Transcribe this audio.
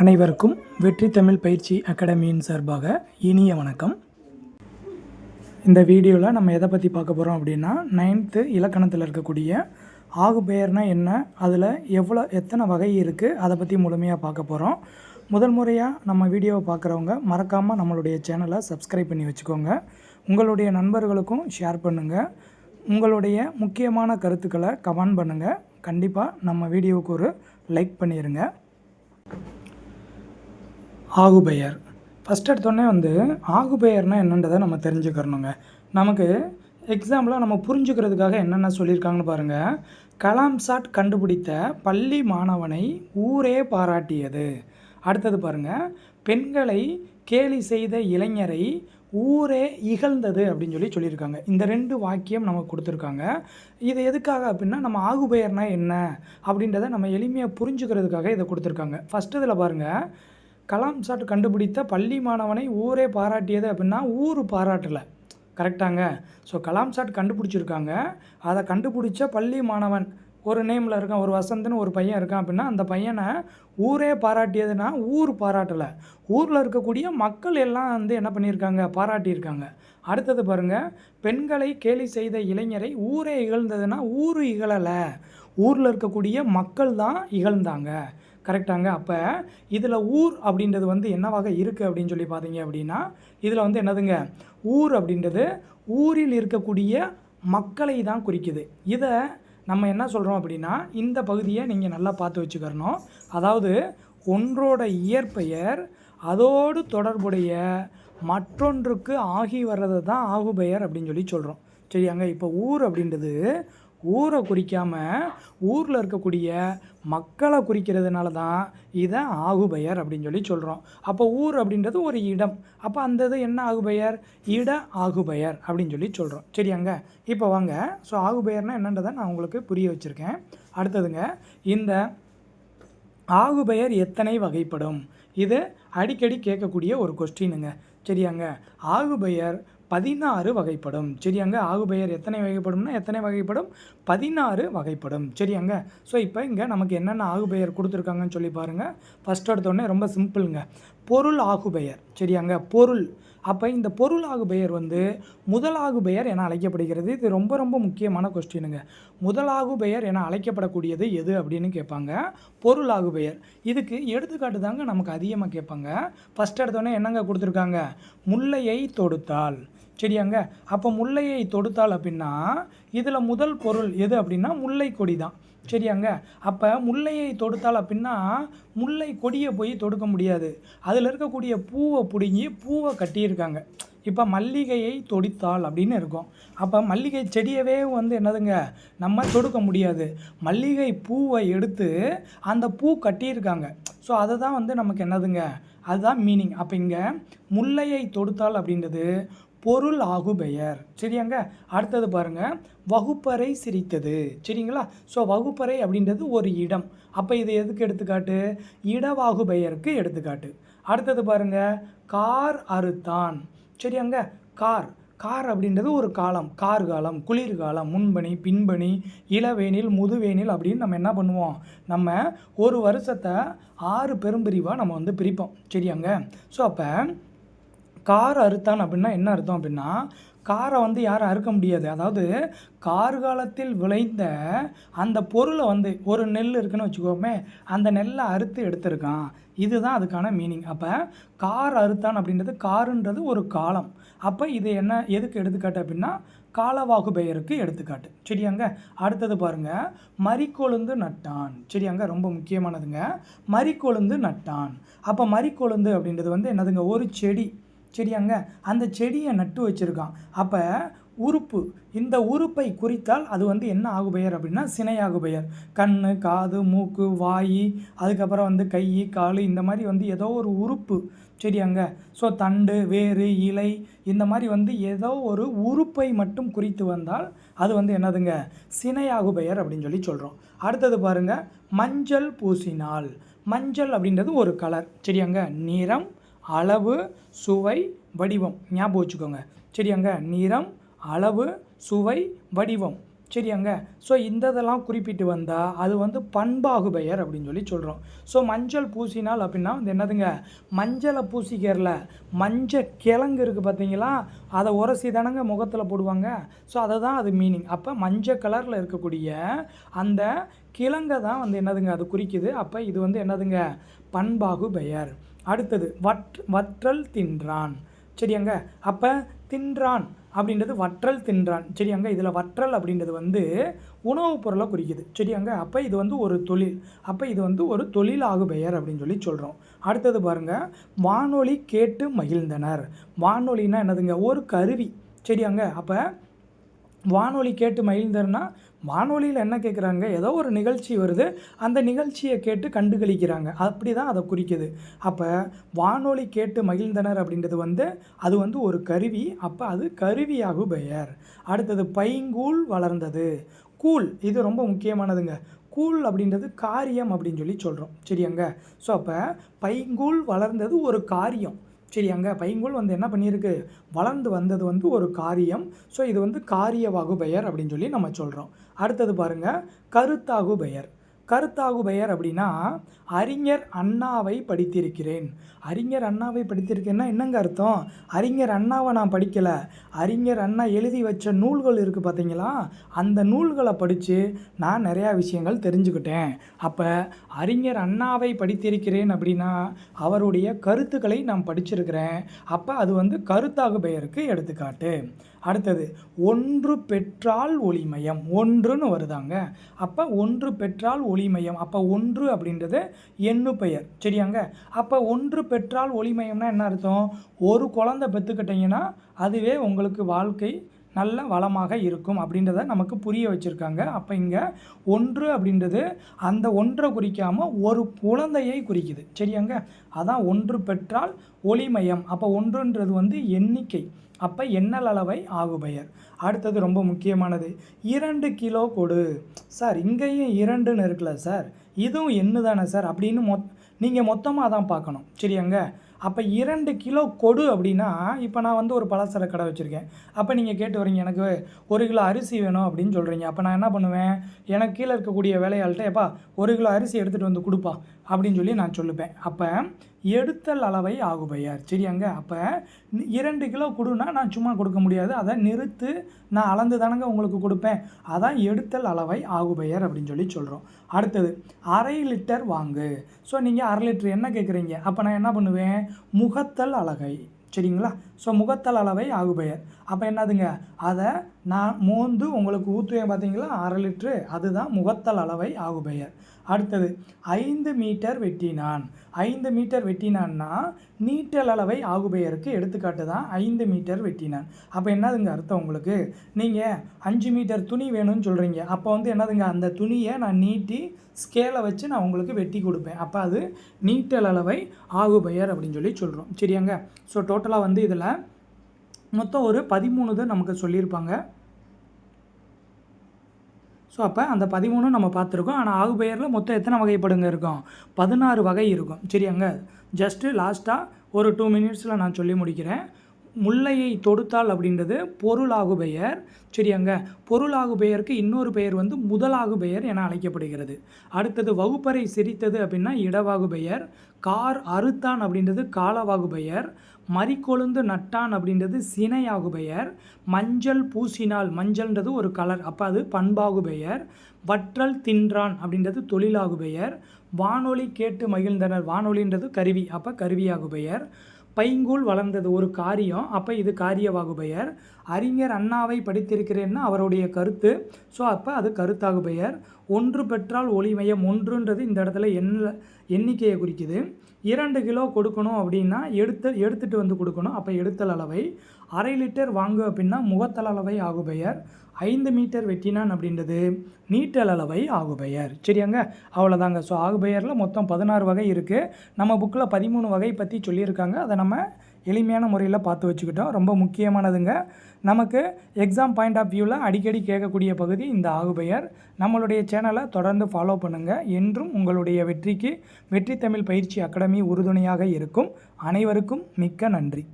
அனைவருக்கும் வெற்றி தமிழ் பயிற்சி அகாடமியின் சார்பாக இனிய வணக்கம். இந்த வீடியோவில் நம்ம எதை பற்றி பார்க்க போகிறோம் அப்படின்னா நைன்த்து இலக்கணத்தில் இருக்கக்கூடிய ஆகு பெயர்னா என்ன அதில் எவ்வளோ எத்தனை வகை இருக்குது அதை பற்றி முழுமையாக பார்க்க போகிறோம் முதல் முறையாக நம்ம வீடியோவை பார்க்குறவங்க மறக்காமல் நம்மளுடைய சேனலை சப்ஸ்கிரைப் பண்ணி வச்சுக்கோங்க. உங்களுடைய நண்பர்களுக்கும் ஷேர் பண்ணுங்கள் உங்களுடைய முக்கியமான கருத்துக்களை கமெண்ட் பண்ணுங்கள் கண்டிப்பாக நம்ம வீடியோவுக்கு ஒரு லைக் பண்ணிடுங்க ஆகுபெயர். ஃபஸ்ட் எடுத்தோடனே வந்து ஆகுபெயர்னால் என்னன்றதை நம்ம தெரிஞ்சுக்கிறணுங்க. நமக்கு எக்ஸாம்பிளாக நம்ம புரிஞ்சுக்கிறதுக்காக என்னென்ன சொல்லியிருக்காங்கன்னு பாருங்கள் கலாம் சாட் கண்டுபிடித்த பள்ளி மாணவனை ஊரே பாராட்டியது. அடுத்தது பாருங்கள் பெண்களை கேலி செய்த இளைஞரை ஊரே இகழ்ந்தது அப்படின்னு சொல்லி சொல்லியிருக்காங்க. இந்த ரெண்டு வாக்கியம் நமக்கு கொடுத்துருக்காங்க. இது எதுக்காக அப்படின்னா நம்ம ஆகுபெயர்னா என்ன அப்படின்றத நம்ம எளிமையாக புரிஞ்சுக்கிறதுக்காக இதை கொடுத்துருக்காங்க. ஃபஸ்ட்டு இதில் பாருங்கள் கலாம் சாட் கண்டுபிடித்த பள்ளி மாணவனை ஊரே பாராட்டியது அப்படின்னா ஊர் பாராட்டலை. கரெக்டாங்க. ஸோ கலாம் சாட் கண்டுபிடிச்சிருக்காங்க. அதை கண்டுபிடிச்ச பள்ளி மாணவன் ஒரு நேமில் இருக்கான் ஒரு வசந்தன் ஒரு பையன் இருக்கான் அப்படின்னா அந்த பையனை ஊரே பாராட்டியதுன்னா ஊர் பாராட்டலை. ஊரில் இருக்கக்கூடிய மக்கள் எல்லாம் வந்து என்ன பண்ணியிருக்காங்க? பாராட்டியிருக்காங்க. அடுத்தது பாருங்கள் பெண்களை கேலி செய்த இளைஞரை ஊரே இகழ்ந்ததுன்னா ஊர் இகழலை. ஊரில் இருக்கக்கூடிய மக்கள் தான் இகழ்ந்தாங்க. கரெக்டாங்க. அப்போ இதில் ஊர் அப்படின்றது வந்து என்னவாக இருக்குது அப்படின்னு சொல்லி பார்த்தீங்க அப்படின்னா இதில் வந்து என்னதுங்க? ஊர் அப்படின்றது ஊரில் இருக்கக்கூடிய மக்களை தான் குறிக்குது. இதை நம்ம என்ன சொல்கிறோம் அப்படின்னா இந்த பகுதியை நீங்கள் நல்லா பார்த்து வச்சுக்கிறணும். அதாவது ஒன்றோட இயற்பெயர் அதோடு தொடர்புடைய மற்றொன்றுக்கு ஆகி வர்றது தான் ஆகுபெயர் அப்படின்னு சொல்லி சொல்கிறோம் சரியாங்க? இப்போ ஊர் அப்படின்றது ஊரை குறிக்காமல் ஊரில் இருக்கக்கூடிய மக்களை குறிக்கிறதுனால தான் இதை ஆகுபெயர் அப்படின்னு சொல்லி சொல்கிறோம் அப்போ ஊர் அப்படின்றது ஒரு இடம். அப்போ அந்த இது என்ன ஆகுபெயர்? இட ஆகுபெயர் அப்படின்னு சொல்லி சொல்கிறோம் சரியாங்க? இப்போ வாங்க. ஸோ ஆகுபெயர்னால் என்னன்றதை நான் உங்களுக்கு புரிய வச்சுருக்கேன். அடுத்ததுங்க இந்த ஆகுபெயர் எத்தனை வகைப்படும்? இது அடிக்கடி கேட்கக்கூடிய ஒரு கொஸ்டினுங்க சரியாங்க? ஆகுபெயர் பதினாறு வகைப்படும். சரியாங்க? ஆகுபெயர் எத்தனை வகைப்படும்னா எத்தனை வகைப்படும்? பதினாறு வகைப்படும். சரியாங்க? ஸோ இப்போ இங்கே நமக்கு என்னென்ன ஆகுபெயர் கொடுத்துருக்காங்கன்னு சொல்லி பாருங்கள் ஃபஸ்ட் எடுத்தோடனே ரொம்ப சிம்பிளுங்க. பொருள் ஆகுபெயர். சரியாங்க? பொருள். அப்போ இந்த பொருள் ஆகுபெயர் வந்து முதலாகு பெயர் என அழைக்கப்படுகிறது. இது ரொம்ப ரொம்ப முக்கியமான கொஸ்டினுங்க முதலாகு பெயர் என அழைக்கப்படக்கூடியது எது அப்படின்னு கேட்பாங்க. பொருள் ஆகுபெயர். இதுக்கு எடுத்துக்காட்டு தாங்க நமக்கு அதிகமாக கேட்பாங்க. ஃபஸ்ட் எடுத்தோடனே என்னங்க கொடுத்துருக்காங்க? முல்லையை தொடுத்தால். சரியாங்க? அப்போ முல்லையை தொடுத்தால் அப்படின்னா இதில் முதல் பொருள் எது அப்படின்னா முல்லை கொடி தான். சரியாங்க? அப்போ முல்லையை தொடுத்தால் அப்படின்னா முல்லை கொடியை போய் தொடுக்க முடியாது. அதில் இருக்கக்கூடிய பூவை பிடுங்கி பூவை கட்டியிருக்காங்க. இப்போ மல்லிகையை தொடித்தால் அப்படின்னு இருக்கும். அப்போ மல்லிகை செடியவே வந்து என்னதுங்க? நம்ம தொடுக்க முடியாது. மல்லிகை பூவை எடுத்து அந்த பூ கட்டியிருக்காங்க. ஸோ அதை தான் வந்து நமக்கு என்னதுங்க? அதுதான் மீனிங் அப்போ இங்கே முல்லையை தொடுத்தால் அப்படின்றது பொருள் ஆகுபெயர் சரியாங்க? அடுத்தது பாருங்கள் வகுப்பறை சிரித்தது. சரிங்களா? ஸோ வகுப்பறை அப்படின்றது ஒரு இடம். அப்போ இது எதுக்கு எடுத்துக்காட்டு? இடவாகு பெயருக்கு எடுத்துக்காட்டு. அடுத்தது பாருங்கள் கார் அறுத்தான். சரியாங்க? கார். கார் அப்படின்றது ஒரு காலம். கார் காலம் குளிர்காலம் முன்பணி பின்பணி இளவேனில் முதுவேனில் அப்படின்னு நம்ம என்ன பண்ணுவோம்? நம்ம ஒரு வருஷத்தை ஆறு பெரும்பிரிவாக நம்ம வந்து பிரிப்போம். சரியாங்க? ஸோ அப்போ கார் அறுத்தான் அப்படின்னா என்ன அர்த்தம் அப்படின்னா காரை வந்து யாரும் அறுக்க முடியாது. அதாவது கார்காலத்தில் விளைந்த அந்த பொருளை வந்து ஒரு நெல் இருக்குன்னு வச்சுக்கோமே அந்த நெல்லை அறுத்து எடுத்திருக்கான். இதுதான் அதுக்கான மீனிங் அப்போ கார் அறுத்தான் அப்படின்றது காருன்றது ஒரு காலம். அப்போ இது என்ன எதுக்கு எடுத்துக்காட்டு அப்படின்னா காலவாகு பெயருக்கு எடுத்துக்காட்டு. சரியாங்க? அடுத்தது பாருங்கள் மறிக்கொழுந்து நட்டான். சரியாங்க? ரொம்ப முக்கியமானதுங்க. மறிக்கொழுந்து நட்டான். அப்போ மறிக்கொழுந்து அப்படின்றது வந்து என்னதுங்க? ஒரு செடி. சரியாங்க அந்த செடியை நட்டு வச்சுருக்கான். அப்போ உறுப்பு இந்த உறுப்பை குறித்தால் அது வந்து என்ன ஆகுபெயர் அப்படின்னா சினையாகுபெயர். கண் காது மூக்கு வாய் அதுக்கப்புறம் வந்து கை கால் இந்த மாதிரி வந்து ஏதோ ஒரு உறுப்பு சரியாங்க ஸோ தண்டு வேறு இலை இந்த மாதிரி வந்து ஏதோ ஒரு உறுப்பை மட்டும் குறித்து வந்தால் அது வந்து என்னதுங்க? சினையாகுபெயர் அப்படின்னு சொல்லி சொல்கிறோம் அடுத்தது பாருங்கள் மஞ்சள் பூசினால். மஞ்சள் அப்படின்றது ஒரு கலர் சரியாங்க நிறம் அளவு சுவை வடிவம். ஞாபகம் வச்சுக்கோங்க. சரியாங்க? நிறம் அளவு சுவை வடிவம். சரியாங்க? ஸோ இந்த இதெல்லாம் குறிப்பிட்டு வந்தால் அது வந்து பண்பாகு பெயர் அப்படின்னு சொல்லி சொல்கிறோம் ஸோ மஞ்சள் பூசினால் அப்படின்னா வந்து என்னதுங்க? மஞ்சளை பூசிக்கிறல. மஞ்சள் கிழங்கு இருக்குது பார்த்தீங்களா? அதை உரசி தானங்க முகத்தில் போடுவாங்க. ஸோ அதை தான் அது மீனிங் அப்போ மஞ்சள் கலரில் இருக்கக்கூடிய அந்த கிழங்கை தான் வந்து என்னதுங்க அது குறிக்குது. அப்போ இது வந்து என்னதுங்க? பண்பாகு பெயர். அடுத்தது வற் வற்றல் தின்றான். சரியாங்க? அப்போ தின்றான் அப்படின்றது வற்றல் தின்றான். சரியாங்க? இதில் வற்றல் அப்படின்றது வந்து உணவுப் பொருளை குறிக்குது. சரியாங்க? அப்போ இது வந்து ஒரு தொழில். அப்போ இது வந்து ஒரு தொழிலாகு பெயர் அப்படின்னு சொல்லி சொல்கிறோம் அடுத்தது பாருங்கள் வானொலி கேட்டு மகிழ்ந்தனர். வானொலின்னா என்னதுங்க? ஒரு கருவி. சரியாங்க? அப்போ வானொலி கேட்டு மகிழ்ந்தர்னா வானொலியில் என்ன கேட்குறாங்க ஏதோ ஒரு நிகழ்ச்சி வருது. அந்த நிகழ்ச்சியை கேட்டு கண்டுகளிக்கிறாங்க. அப்படி தான் அதை குறிக்குது. அப்போ வானொலி கேட்டு மகிழ்ந்தனர் அப்படின்றது வந்து அது வந்து ஒரு கருவி. அப்போ அது கருவியாகு பெயர். அடுத்தது பைங்கூழ் வளர்ந்தது. கூழ் இது ரொம்ப முக்கியமானதுங்க. கூழ் அப்படின்றது காரியம் அப்படின்னு சொல்லி சொல்கிறோம் சரியாங்க? ஸோ அப்போ பைங்கூழ் வளர்ந்தது ஒரு காரியம். சரி அங்கே பைங்கூழ் வந்து என்ன பண்ணியிருக்கு? வளர்ந்து வந்தது வந்து ஒரு காரியம். ஸோ இது வந்து காரிய வகுபெயர் அப்படின்னு சொல்லி நம்ம சொல்கிறோம் அடுத்தது பாருங்கள் கருத்தாகு பெயர் கருத்தாகு பெயர் அப்படின்னா அறிஞர் அண்ணாவை படித்திருக்கிறேன். அறிஞர் அண்ணாவை படித்திருக்கேன்னா என்னங்க அர்த்தம்? அறிஞர் அண்ணாவை நான் படிக்கலை. அறிஞர் அண்ணா எழுதி வச்ச நூல்கள் இருக்குது பார்த்தீங்களா அந்த நூல்களை படித்து நான் நிறையா விஷயங்கள் தெரிஞ்சுக்கிட்டேன். அப்போ அறிஞர் அண்ணாவை படித்திருக்கிறேன் அப்படின்னா அவருடைய கருத்துக்களை நான் படிச்சிருக்கிறேன். அப்போ அது வந்து கருத்தாகு பெயருக்கு எடுத்துக்காட்டு. அடுத்தது ஒன்று பெற்றால் ஒளிமயம் ஒன்றுன்னு வருதாங்க. அப்போ ஒன்று பெற்றால் ஒளிமயம் அப்போ ஒன்று அப்படின்றது எண்ணு பெயர் சரியாங்க? அப்போ ஒன்று பெற்றால் ஒளிமயம்னா என்ன அர்த்தம்? ஒரு குழந்தை பெற்றுக்கிட்டிங்கன்னா அதுவே உங்களுக்கு வாழ்க்கை நல்ல வளமாக இருக்கும் அப்படின்றத நமக்கு புரிய வச்சுருக்காங்க. அப்போ இங்கே ஒன்று அப்படின்றது அந்த ஒன்றை குறிக்காமல் ஒரு குழந்தையை குறிக்குது. சரியாங்க? அதான் ஒன்று பெற்றால் ஒளிமயம். அப்போ ஒன்றுன்றது வந்து எண்ணிக்கை. அப்போ எண்ணல் அளவை ஆகுபெயர். அடுத்தது ரொம்ப முக்கியமானது இரண்டு கிலோ கொடு. சார் இங்கேயும் இரண்டுன்னு இருக்குல்ல சார்? இதுவும் எண்ணு தானே சார்? அப்படின்னு மொத் நீங்கள் மொத்தமாக தான் பார்க்கணும். சரியாங்க? அப்போ இரண்டு கிலோ கொடு அப்படின்னா இப்போ நான் வந்து ஒரு பலசர கடை வச்சுருக்கேன். அப்போ நீங்கள் கேட்டு வரீங்க எனக்கு ஒரு கிலோ அரிசி வேணும் அப்படின்னு சொல்கிறீங்க அப்போ நான் என்ன பண்ணுவேன்? எனக்கு கீழே இருக்கக்கூடிய வேலையாள்கிட்ட எப்பா ஒரு கிலோ அரிசி எடுத்துகிட்டு வந்து கொடுப்பா அப்படின்னு சொல்லி நான் சொல்லுவேன் அப்போ எடுத்தல் அளவை ஆகுபெயர். சரியாங்க? அப்போ இரண்டு கிலோ கொடுனா நான் சும்மா கொடுக்க முடியாது. அதை நிறுத்து நான் அளந்து தானங்க உங்களுக்கு கொடுப்பேன். அதான் எடுத்தல் அளவை ஆகுபெயர் அப்படின்னு சொல்லி சொல்கிறோம் அடுத்தது அரை லிட்டர் வாங்கு. ஸோ நீங்கள் அரை லிட்டர் என்ன கேட்குறீங்க அப்போ நான் என்ன பண்ணுவேன்? முகத்தல் அழகை. சரிங்களா? ஸோ முகத்தல் அளவை ஆகுபெயர். அப்போ என்னதுங்க? அதை நான் மோந்து உங்களுக்கு ஊற்றுவேன் பார்த்தீங்களா அரை லிட்ரு அதுதான் முகத்தல் அளவை ஆகுபெயர். அடுத்தது ஐந்து மீட்டர் வெட்டினான். ஐந்து மீட்டர் வெட்டினான்னா நீட்டல் அளவை ஆகுபெயருக்கு எடுத்துக்காட்டு தான் ஐந்து மீட்டர் வெட்டினான். அப்போ என்னதுங்க அர்த்தம் உங்களுக்கு? நீங்கள் அஞ்சு மீட்டர் துணி வேணும்னு சொல்கிறீங்க அப்போ வந்து என்னதுங்க? அந்த துணியை நான் நீட்டி ஸ்கேலை வச்சு நான் உங்களுக்கு வெட்டி கொடுப்பேன். அப்போ அது நீட்டல் அளவை ஆகுபெயர் அப்படின்னு சொல்லி சொல்கிறோம் சரியாங்க? ஸோ டோட்டலாக வந்து இதில் மொத்தம் ஒரு பதிமூணு தான் நமக்கு சொல்லியிருப்பாங்க. ஸோ அப்போ அந்த பதிமூணும் நம்ம பார்த்துருக்கோம். ஆனால் ஆகுபெயரில் மொத்தம் எத்தனை வகைப்படுங்க இருக்கும்? பதினாறு வகை இருக்கும். சரியாங்க? ஜஸ்ட்டு லாஸ்ட்டாக ஒரு டூ மினிட்ஸில் நான் சொல்லி முடிக்கிறேன். முல்லையை தொடுத்தால் அப்படின்றது பொருளாகு பெயர் சரியாங்க? பொருளாகு பெயருக்கு இன்னொரு பெயர் வந்து முதலாகு பெயர் என அழைக்கப்படுகிறது. அடுத்தது வகுப்பறை சிரித்தது அப்படின்னா இடவாகு பெயர் கார் அறுத்தான் அப்படின்றது காலவாகு பெயர் மறிக்கொழுந்து நட்டான் அப்படின்றது சினையாகு பெயர் மஞ்சள் பூசினால் மஞ்சள்ன்றது ஒரு கலர் அப்போ அது பண்பாகு பெயர் வற்றல் தின்றான் அப்படின்றது தொழிலாகு பெயர் வானொலி கேட்டு மகிழ்ந்தனர் வானொலின்றது கருவி அப்போ கருவியாகு பெயர் பைங்கூழ் வளர்ந்தது ஒரு காரியம் அப்போ இது காரியவாகு பெயர் அறிஞர் அண்ணாவை படித்திருக்கிறேன்னா அவருடைய கருத்து ஸோ அப்போ அது கருத்தாகு பெயர் ஒன்று பெற்றால் ஒளிமயம் ஒன்றுன்றது இந்த இடத்துல எண்ண எண்ணிக்கையை குறிக்குது. இரண்டு கிலோ கொடுக்கணும் அப்படின்னா எடுத்து எடுத்துகிட்டு வந்து கொடுக்கணும். அப்போ எடுத்தல் அளவை. அரை லிட்டர் வாங்க அப்படின்னா முகத்தல் அளவை ஆகு பெயர் ஐந்து மீட்டர் வெட்டினான் அப்படின்றது நீட்டல் அளவை ஆகு பெயர் சரியாங்க? அவ்வளோதாங்க ஸோ ஆகு பெயரில் மொத்தம் பதினாறு வகை இருக்குது நம்ம புக்கில் பதிமூணு வகை பற்றி சொல்லியிருக்காங்க. அதை நம்ம எளிமையான முறையில் பார்த்து வச்சுக்கிட்டோம். ரொம்ப முக்கியமானதுங்க. நமக்கு எக்ஸாம் பாயிண்ட் ஆஃப் வியூவில் அடிக்கடி கேட்கக்கூடிய பகுதி இந்த ஆகுபெயர். நம்மளுடைய சேனலை தொடர்ந்து ஃபாலோ பண்ணுங்கள் என்றும் உங்களுடைய வெற்றிக்கு வெற்றி தமிழ் பயிற்சி அகாடமி உறுதுணையாக இருக்கும். அனைவருக்கும் மிக்க நன்றி.